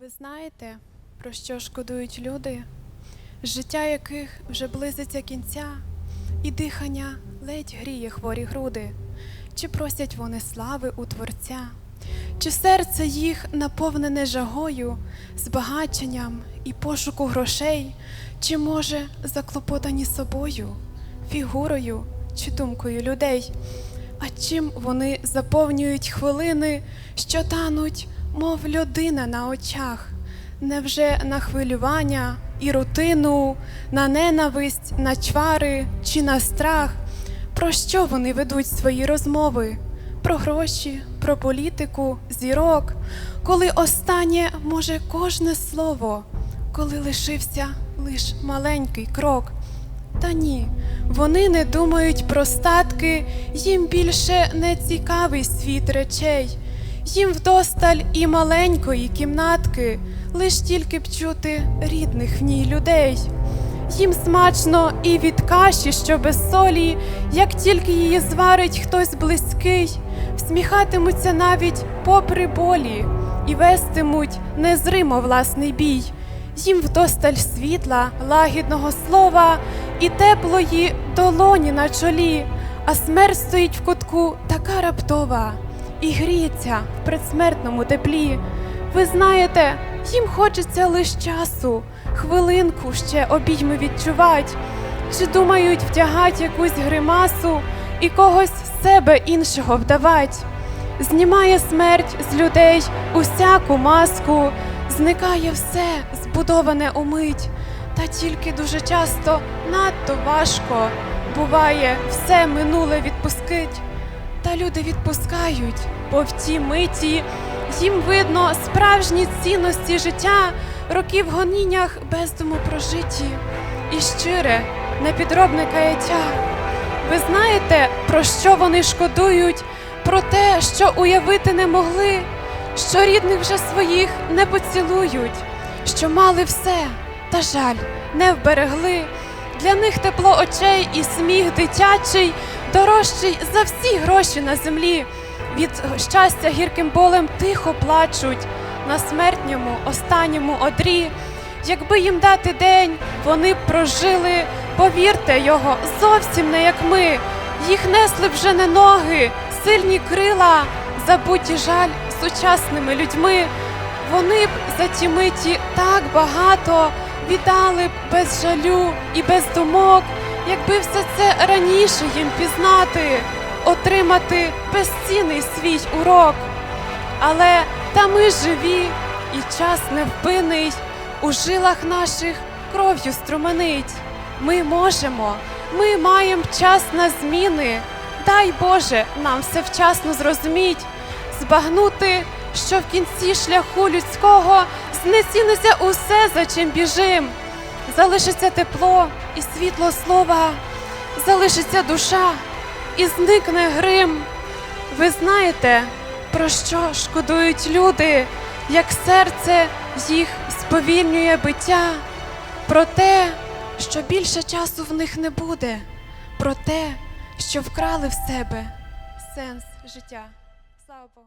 Ви знаєте, про що шкодують люди, життя яких вже близиться кінця, і дихання ледь гріє хворі груди, чи просять вони слави у Творця, чи серце їх наповнене жагою, збагаченням і пошуку грошей, чи, може, заклопотані собою, фігурою чи думкою людей, а чим вони заповнюють хвилини, що тануть, мов людина на очах, невже на хвилювання і рутину, на ненависть, на чвари чи на страх? Про що вони ведуть свої розмови? Про гроші, про політику, зірок, коли останнє може кожне слово, коли лишився лиш маленький крок. Та ні, вони не думають про статки, їм більше не цікавий світ речей, їм вдосталь і маленької кімнатки, лиш тільки б чути рідних в ній людей. Їм смачно і від каші, що без солі, як тільки її зварить хтось близький, всміхатимуться навіть попри болі і вестимуть незримо власний бій. Їм вдосталь світла, лагідного слова і теплої долоні на чолі, а смерть стоїть в кутку така раптова і гріється в предсмертному теплі. Ви знаєте, їм хочеться лиш часу, хвилинку ще обійми відчувать, чи думають вдягать якусь гримасу і когось з себе іншого вдавать. Знімає смерть з людей усяку маску, зникає все, збудоване умить, та тільки дуже часто надто важко буває все минуле відпускить. Та люди відпускають, бо в тій миті їм видно справжні цінності життя, роки в гоніннях бездуму прожиті, і щире, непідробне каяття. Ви знаєте, про що вони шкодують? Про те, що уявити не могли, що рідних вже своїх не поцілують, що мали все, та жаль, не вберегли. Для них тепло очей і сміх дитячий, дорожчий за всі гроші на землі. Від щастя гірким болем тихо плачуть на смертньому останньому одрі. Якби їм дати день, вони б прожили, повірте його, зовсім не як ми. Їх несли вже не ноги, сильні крила, забуті жаль сучасними людьми. Вони б за ті миті так багато віддали б без жалю і без думок, якби все це раніше їм пізнати, отримати безцінний свій урок. Але та ми живі, і час невпинний, у жилах наших кров'ю струменить. Ми можемо, ми маємо час на зміни. Дай Боже нам все вчасно зрозуміть, збагнути, що в кінці шляху людського знеціниться усе, за чим біжим. Залишиться тепло і світло слова, залишиться душа і зникне грим. Ви знаєте, про що шкодують люди, як серце їх сповільнює биття, про те, що більше часу в них не буде, про те, що вкрали в себе сенс життя. Слава Богу.